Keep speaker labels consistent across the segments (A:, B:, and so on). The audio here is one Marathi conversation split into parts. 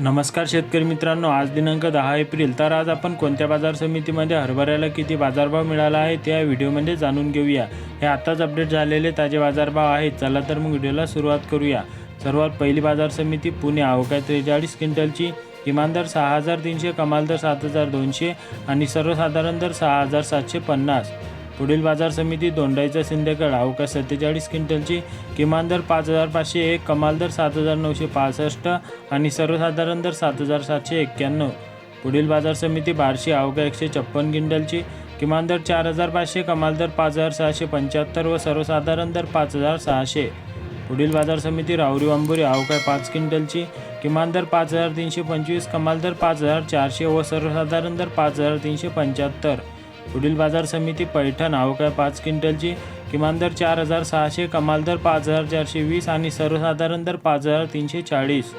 A: नमस्कार शेतकरी मित्रांनो आज दिनांक दहा एप्रिल. तर आज आपण कोणत्या बाजार समितीमध्ये हरभऱ्याला किती बाजारभाव मिळाला आहे ते या व्हिडिओमध्ये जाणून घेऊया. हे आताच अपडेट झालेले ताजे बाजारभाव आहेत. चला तर मग व्हिडिओला सुरुवात करूया. सर्वात पहिली बाजार समिती पुणे अवकाळ त्रेचाळीस क्विंटलची. किमान दर सहा हजार तीनशे कमाल दर सात हजार दोनशे आणि सर्वसाधारण दर सहा हजार सातशे पन्नास. पुढील बाजार समिती दोंडाईचा सिंधेकड अवकाश सत्तेचाळीस क्विंटलची किमान दर पाच हजार पाचशे एक कमाल दर सात हजार नऊशे पासष्ट आणि सर्वसाधारण दर सात हजार सातशे एक्क्याण्णव. पुढील बाजार समिती बारशी अवघा एकशे छप्पन क्विंटलची किमान दर चार हजार पाचशे कमाल दर पाच हजार सहाशे पंच्याहत्तर व सर्वसाधारण दर पाच हजार सहाशे. पुढील बाजार समिती राहुरी वांबुरी अवकाय पाच क्विंटलची किमान दर पाच हजार तीनशे पंचवीस कमाल दर पाच हजार चारशे व सर्वसाधारण दर पाच हजार तीनशे पंच्याहत्तर. पुढील बाजार समिती पैठण अवकाळ पाच क्विंटलची किमान दर चार हजार सहाशे कमाल दर पाच हजार चारशे वीस आणि सर्वसाधारण दर पाच हजार तीनशे चाळीस.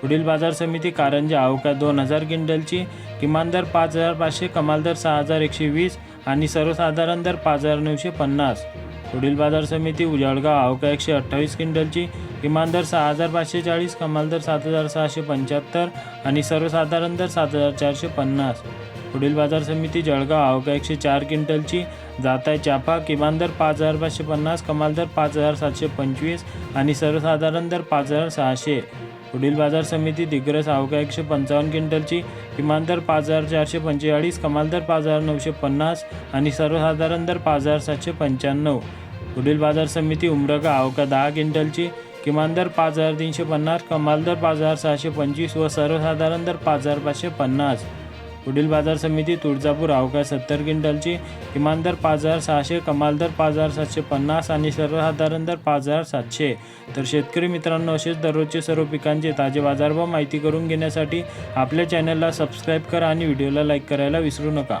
A: पुढील बाजार समिती कारंजा अवकाळ दोन हजार क्विंटलची किमान दर पाच हजार पाचशे कमाल दर सहा हजार एकशे वीस आणि सर्वसाधारण दर पाच हजार नऊशे पन्नास. पुढील बाजार समिती उजळगाव अवका एकशे अठ्ठावीस क्विंटलची किमान दर सहा हजार पाचशे चाळीस कमाल दर सात हजार सहाशे पंच्याहत्तर आणि सर्वसाधारण दर सात हजार चारशे पन्नास. पुढील बाजार समिती जळगाव आवका एकशे चार क्विंटलची. जाताय चाफा किमान दर पाच हजार पाचशे पन्नास कमाल दर पाच हजार सातशे पंचवीस आणि सर्वसाधारण दर पाच हजार सहाशे. पुढील बाजार समिती दिग्रस आवका एकशे पंचावन्न क्विंटलची. किमान दर पाच हजार चारशे पंचेचाळीस कमाल दर पाच हजार नऊशे पन्नास आणि सर्वसाधारण दर पाच हजार सातशे पंच्याण्णव. पुढील बाजार समिती उमरगा आवका दहा क्विंटलची. किमान दर पाच हजार तीनशे पन्नास कमाल दर पाच हजार सहाशे पंचवीस व सर्वसाधारण दर पाच हजार पाचशे पन्नास. पुढील बाजार समिती तुळजापूर अवकाश सत्तर क्विंटलची किमान दर पाच हजार सहाशे कमाल दर पाच हजार सातशे पन्नास आणि सर्वसाधारण दर पाच हजार सातशे. तर शेतकरी मित्रांनो असेच दररोजचे सर्व पिकांचे ताजे बाजारभाव माहिती करून घेण्यासाठी आपल्या चॅनलला सबस्क्राईब करा आणि व्हिडिओला लाईक करायला विसरू नका.